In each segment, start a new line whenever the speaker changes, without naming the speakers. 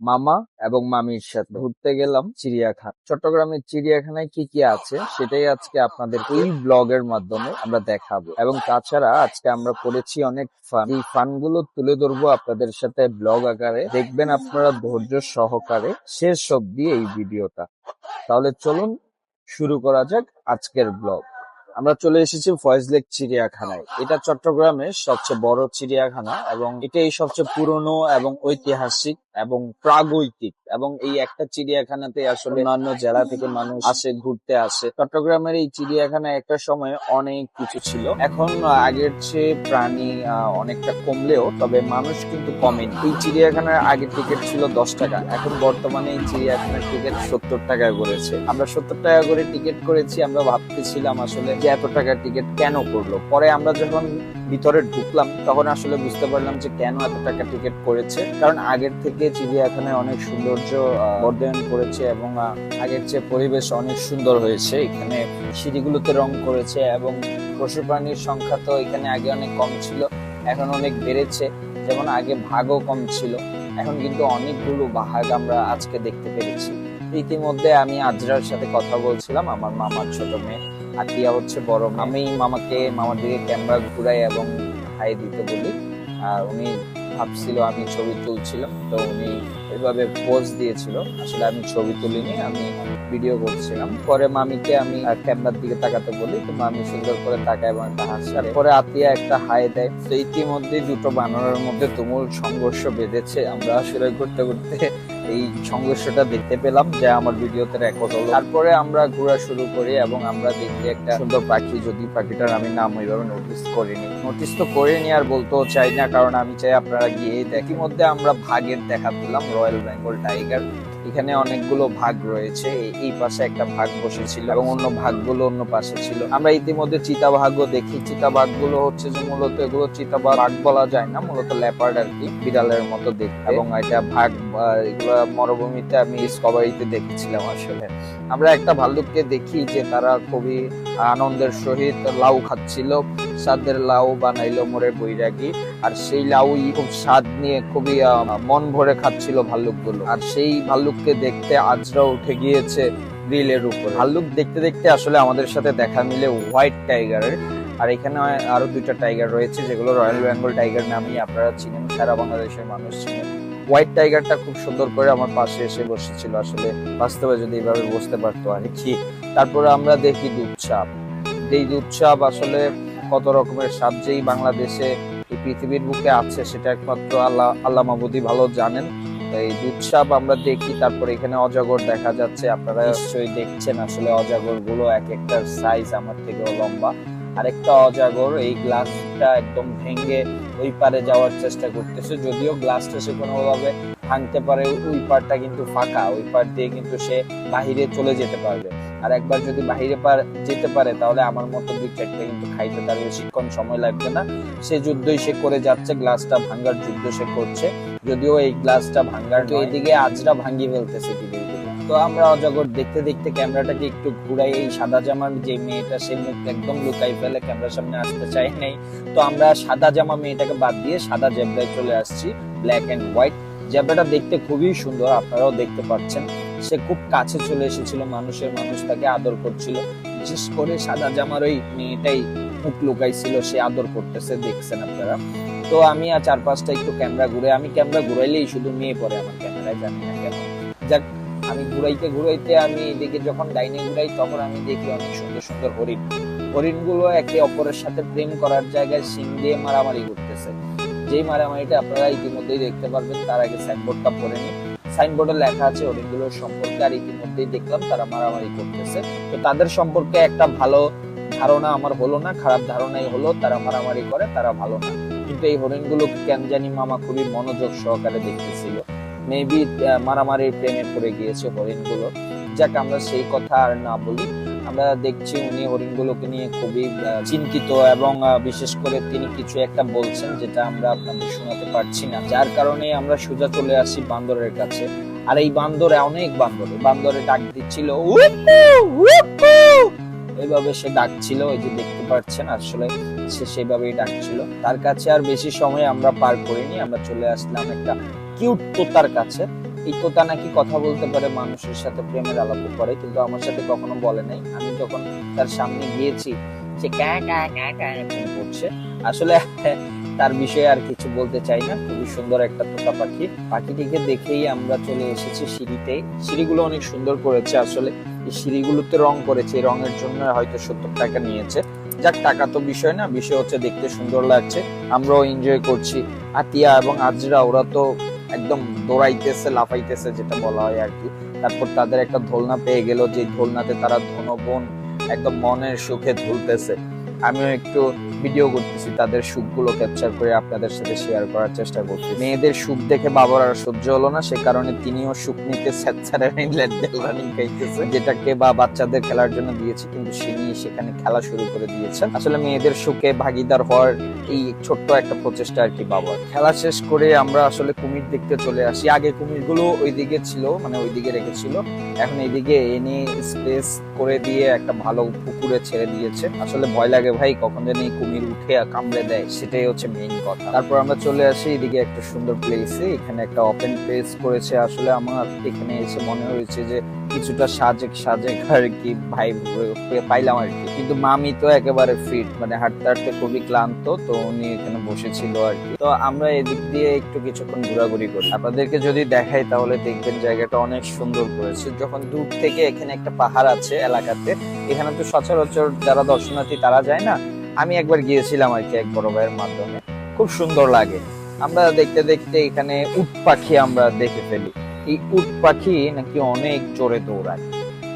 মামা এবং মামির সাথে ঘুরতে গেলাম চিড়িয়াখানা। চট্টগ্রামের চিড়িয়াখানায় কি কি আছে সেটাই আজকে আপনাদের এই ব্লগের মাধ্যমে আমরা দেখাবো। এবং তাছাড়া আজকে আমরা করেছি অনেক ফান এই ফানগুলো তুলে ধরবো আপনাদের সাথে ব্লগ আকারে। দেখবেন আপনারা ধৈর্য সহকারে শেষ অব্দি এই ভিডিওটা। তাহলে চলুন শুরু করা যাক আজকের ব্লগ। আমরা চলে এসেছি ফয়েজ লেক চিড়িয়াখানায়। এটা চট্টগ্রামের সবচেয়ে বড় চিড়িয়াখানা এবং এটাই সবচেয়ে পুরনো এবং ঐতিহাসিক এবং প্রাগৈতিক এবং এই একটা চিড়িয়াখানাতে আসলে অন্যান্য জেলা থেকে মানুষ আসে, ঘুরতে আসে। চট্টগ্রামের এই চিড়িয়াখানা একটা সময় অনেক কিছু ছিল। এখন আগের চেয়ে প্রাণী অনেকটা কমলেও, তবে মানুষ কিন্তু কমেনি। এই চিড়িয়াখানার আগের টিকিট ছিল দশ টাকা। এখন বর্তমানে এই চিড়িয়াখানার টিকিট সত্তর টাকায় করেছে। আমরা সত্তর টাকা করে টিকিট করেছি, আমরা ভাবতেছিলাম আসলে যে এত টাকার টিকিট কেন করল? পরে আমরা যখন ভিতরে ঢুকলাম, তখন আসলে বুঝতে পারলাম যে কেন এত টাকা টিকিট করেছে। কারণ আগের থেকে চিড়িয়াখানায় অনেক সৌন্দর্য বর্ধন করেছে এবং আগের চেয়ে পরিবেশ অনেক সুন্দর হয়েছে। এখানে সিঁড়িগুলোতে রং করেছে এবং পশু প্রাণীর সংখ্যা তো এখানে আগে অনেক কম ছিল, এখন অনেক বেড়েছে। যেমন আগে ভাগও কম ছিল, এখন কিন্তু অনেকগুলো বাঘ আমরা আজকে দেখতে পেরেছি। ইতিমধ্যে আমি আজরার সাথে কথা বলছিলাম, আমার মামার ছোট মেয়ে। আর হচ্ছে বড়। আমি মামাকে মামার দিকে ক্যামেরা ঘুরাই এবং হাই দিতে বলি। আর উনি ভাবছিল আমি ছবি তুলছিলাম, তো উনি এভাবে পোজ দিয়েছিল। আসলে আমি ছবি তুলিনি, আমি ভিডিও করছিলাম। পরে মামিকে আমি ক্যামেরার দিকে তাকাতে বলি, তো মামি সুন্দর করে তাকায় এবং একটা হাসি। আর পরে আতিয়া একটা হাই দেয়। তো ইতিমধ্যে দুটো বানরের মধ্যে তুমুল সংঘর্ষ বেঁধেছে। আমরা আসলে ঘুরতে করতে এই সংঘর্ষটা দেখতে পেলাম যা আমার ভিডিওতে রেকর্ড হলো। তারপরে আমরা ঘোরা শুরু করি এবং আমরা দেখি একটা সুন্দর পাখি, যদি পাখিটার আমি নাম ওইভাবে নোটিস করিনি। নোটিস তো করিনি আর বলতেও চাই না, কারণ আমি চাই আপনারা গিয়ে দেখি মধ্যে আমরা ভাগের দেখা পেলাম রয়্যাল বেঙ্গল টাইগার এখানে অনেকগুলো ভাগ রয়েছে। এই- পাশে একটা ভাগ বসেছিল এবং অন্য ভাগগুলো অন্য পাশে ছিল। আমরা ইতিমধ্যে চিতাবাঘও দেখি। চিতাবাঘগুলো হচ্ছে যে মূলত এগুলো চিতাবাঘ বলা যায় না, মূলত লেপার্ড আর কি, বিড়ালের মতো দেখতে। এবং এটা ভাগ এগুলো মরুভূমিতে আমি ডিসকভারিতে দেখেছিলাম আসলে। আমরা একটা ভাল্লুককে দেখি যে তারা খুবই আনন্দের সহিত লাউ খাচ্ছিল। সাদের লাউ বানাইলো মোরে বৈরাগী। আর সেই লাউ খুব স্বাদ নিয়ে খুবই মন ভরে খাচ্ছিল ভাল্লুকগুলো। আর সেই ভাল্লুককে দেখতে আজরা উঠে গিয়েছে গ্রিলের উপর। ভাল্লুক দেখতে দেখতে আসলে আমাদের সাথে দেখা মিলে হোয়াইট টাইগারের। আর এখানে আরও দুইটা টাইগার রয়েছে, যেগুলো রয়্যাল বেঙ্গল টাইগার নামেই আপনারা চিনেন, সারা বাংলাদেশের মানুষ চিনেন। হোয়াইট টাইগারটা খুব সুন্দর করে আমার পাশে এসে বসেছিল আসলে, বাস্তবে যদি এইভাবে বসতে পারতো আর কি। তারপরে আমরা দেখি দুধসাপ এই দুধসাপ আসলে কত রকমের সাপ যেই বাংলাদেশে এই পৃথিবীর বুকে আছে সেটা একমাত্র আল্লাহ আল্লাহ মাবুদি ভালো জানেন। এই দুধসাপ আমরা দেখি তারপরে এখানে অজাগর দেখা যাচ্ছে। আপনারা নিশ্চয়ই দেখছেন আসলে অজগরগুলো এক একটার সাইজ আমার থেকেও লম্বা। আরেকটা অজাগর এই গ্লাসটা একদম ভেঙে ওই পারে যাওয়ার চেষ্টা করতেছে যদিও গ্লাসটা সে কোনোভাবে ভাঙতে পারে ওই পারটা কিন্তু ফাঁকা ওই পার দিয়ে কিন্তু সে বাহিরে চলে যেতে পারবে। আর একবার যদি বাহিরে পার যেতে পারে তাহলে আমার মতো চারটে কিন্তু খাইতে তার বেশিক্ষণ সময় লাগবে না। সে যুদ্ধই সে করে যাচ্ছে গ্লাসটা ভাঙার যুদ্ধ সে করছে। যদিও এই গ্লাসটা ভাঙার তো এইদিকে আজরা ভাঙিয়ে ফেলতেছে ধীরে তো আমরা অজগর দেখতে দেখতে ক্যামেরাটাকে একটু ঘুরাই এই সাদা জামার যে মেয়েটা সে মুখ একদম লুকাই ফেলে ক্যামেরার সামনে আসতে চাই নাই। তো আমরা সাদা জামা মেয়েটাকে বাদ দিয়ে সাদা জেব্রায় চলে আসছি ব্ল্যাক এন্ড হোয়াইট। জেব্রাটা দেখতে খুবই সুন্দর আপনারাও দেখতে পাচ্ছেন। সে খুব কাছে চলে এসেছিল, মানুষের মানুষ তাকে আদর করছিল। বিশেষ করে সাদা জামার ওই মেয়েটাই মুখ লুকাইছিল, সে আদর করতেছে, দেখছেন আপনারা। তো আমি আর চার পাঁচটা একটু ক্যামেরা ঘুরে, আমি ক্যামেরা ঘুরাইলেই শুধু মেয়ে পড়ে আমার ক্যামেরায়, জানি না কেন। যাক, আমি ঘুরাইতে ঘুরাইতে আমি এদিকে যখন ডাইনে ঘুরাই, তখন আমি দেখি অনেক সুন্দর সুন্দর হরিণ। হরিণগুলো একে অপরের সাথে প্রেম করার জায়গায় সিং দিয়ে মারামারি করতেছে। যেই মারামারিটা আপনারা ইতিমধ্যেই দেখতে পারবেন, তার আগে সাইনবোর্ডটা পড়ে নিন। সাইনবোর্ডে লেখা আছে হরিণগুলোর সম্পর্কে আর ইতিমধ্যেই দেখলাম, তারা মারামারি করতেছে। তো তাদের সম্পর্কে একটা ভালো ধারণা আমার হলো না, খারাপ ধারণাই হলো, তারা মারামারি করে, তারা ভালো না। কিন্তু এই হরিণগুলো কেন জানি মামা খুবই মনোযোগ সহকারে দেখতেছিল। মেবি মারামারির প্রেমে পড়ে গিয়েছে হরিণগুলো। যাক, আমরা সেই কথা আর না বলি। আমরা দেখছি উনি হরিণগুলোকে নিয়ে খুবই চিন্তিত এবং বিশেষ করে তিনি কিছু একটা বলছেন যেটা আমরা আপনাদের শোনাতে পারছি না। যার কারণে আমরা সোজা চলে আসি বান্দরের কাছে। আর এই বান্দরে অনেক বান্দর। বান্দরে ডাক দিচ্ছিল! এইভাবে সে ডাকছিল ওই যে দেখতে পাচ্ছেন আসলে সে সেভাবেই ডাকছিল। তার কাছে আর বেশি সময় আমরা পার করিনি। আমরা চলে আসলাম একটা কিউট তোতার কাছে। এই নাকি কথা বলতে পারে, মানুষের সাথে প্রেমের আলাপ করে, কিন্তু আমার সাথে কখনো বলে নাই। আমি যখন তার সামনে গিয়েছি, সে ক্যা ক্যা ক্যা ক্যা করছে। আসলে তার বিষয়ে আর কিছু বলতে চাই না। খুবই সুন্দর একটা তোতা পাখি। পাখিটিকে দেখেই আমরা চলে এসেছি সিঁড়িতে। সিঁড়িগুলো অনেক সুন্দর করেছে আসলে। এই সিঁড়িগুলোতে রং করেছে। এই রঙের জন্য হয়তো সত্তর টাকা নিয়েছে। যাক, টাকা তো বিষয় না। বিষয় হচ্ছে দেখতে সুন্দর লাগছে। আমরাও এনজয় করছি। আতিয়া এবং আজরা, ওরা তো একদম দৌড়াইতেছে, লাফাইতেছে যেটা বলা হয় আর কি। তারপর তাদের একটা দোলনা পেয়ে গেল যে দোলনাতে তারা ধনবন একদম মনের সুখে ঝুলতেছে আমিও একটু ভিডিও করতেছি, তাদের সুখগুলো ক্যাপচার করে আপনাদের সাথে শেয়ার করার চেষ্টা করছি মেয়েদের সুখ দেখে বাবার আর সহ্য হলো না, সে কারণে তিনিও সুখ নিতে খাইতেছে। যেটাকে বা বাচ্চাদের খেলার জন্য দিয়েছে, কিন্তু তিনি সেখানে খেলা শুরু করে দিয়েছেন আসলে মেয়েদের সুখে ভাগিদার হওয়ার এই ছোট্ট একটা প্রচেষ্টা আর কি বাবার। খেলা শেষ করে আমরা আসলে কুমির দেখতে চলে আসি। আগে কুমিরগুলো ওইদিকে ছিল মানে ওইদিকে রেখেছিল। এখন এইদিকে এনে স্পেস করে দিয়ে একটা ভালো পুকুরে ছেড়ে দিয়েছে। আসলে ভয় লাগে ভাই কখন জানি কুমির উঠে কামড়ে দেয়, সেটাই হচ্ছে মেইন কথা। তারপর আমরা চলে আসি এদিকে একটা সুন্দর প্লেসে এখানে একটা ওপেন প্লেস করেছে আসলে আমার। এখানে এসে মনে হয়েছে যে কিছুটা সাজেক সাজেক আর কি ভাই পাইলাম আর কি। কিন্তু মামি তো একেবারে ফিট মানে হাঁটতে হাঁটতে খুবই ক্লান্ত, তো উনি এখানে বসেছিল আর কি। তো আমরা এদিক দিয়ে একটু কিছুক্ষণ ঘোরাঘুরি করি। আপনাদেরকে যদি দেখাই তাহলে দেখবেন জায়গাটা অনেক সুন্দর করেছে। যখন দূর থেকে এখানে একটা পাহাড় আছে এলাকাতে, এখানে তো সচরাচর যারা দর্শনার্থী তারা যায় না। আমি একবার গিয়েছিলাম আর কি এক বড় ভাইয়ের মাধ্যমে। খুব সুন্দর লাগে। আমরা দেখতে দেখতে এখানে উট পাখি আমরা দেখে ফেলি। এই উট পাখি নাকি অনেক জোরে দৌড়ায়।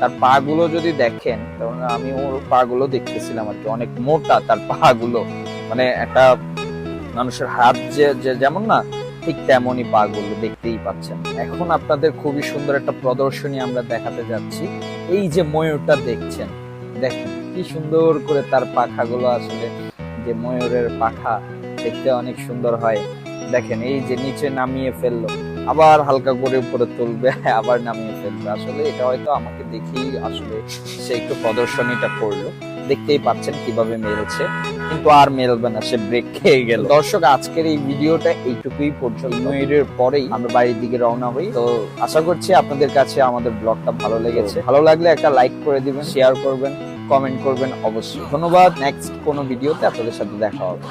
তার পা গুলো যদি দেখেন তাহলে আমি ওর পা গুলো দেখতেছিলাম আর কি, অনেক মোটা তার পা গুলো মানে একটা মানুষের হাত যে- যেমন না, ঠিক তেমনই পা গুলো দেখতেই পাচ্ছেন। এখন আপনাদের খুবই সুন্দর একটা প্রদর্শনী আমরা দেখাতে যাচ্ছি। এই যে ময়ূরটা দেখছেন, দেখেন কি সুন্দর করে তার পাখাগুলো আসলে, যে ময়ূরের পাখা দেখতে অনেক সুন্দর হয়। দেখেন এই যে নিচে নামিয়ে ফেলল। আবার হালকা করে উপরে তুলবে, আবার নামিয়ে ফেলবে। আসলে এটা হয়তো আমাকে দেখেই আসলে সে একটু প্রদর্শনীটা করল। দেখতেই পাচ্ছেন কীভাবে মেরেছে কিন্তু আর মেলবে না, সে ব্রেক খেয়ে গেল। দর্শক, আজকের এই ভিডিওটা এইটুকুই পর্যন্ত। ময়ূরের পরেই আমরা বাড়ির দিকে রওনা হই। তো আশা করছি আপনাদের কাছে আমাদের ব্লগটা ভালো লেগেছে। ভালো লাগলে একটা লাইক করে দিবেন শেয়ার করবেন কমেন্ট করবেন অবশ্যই। ধন্যবাদ। নেক্সট কোনো ভিডিওতে আপনাদের সাথে দেখা হবে।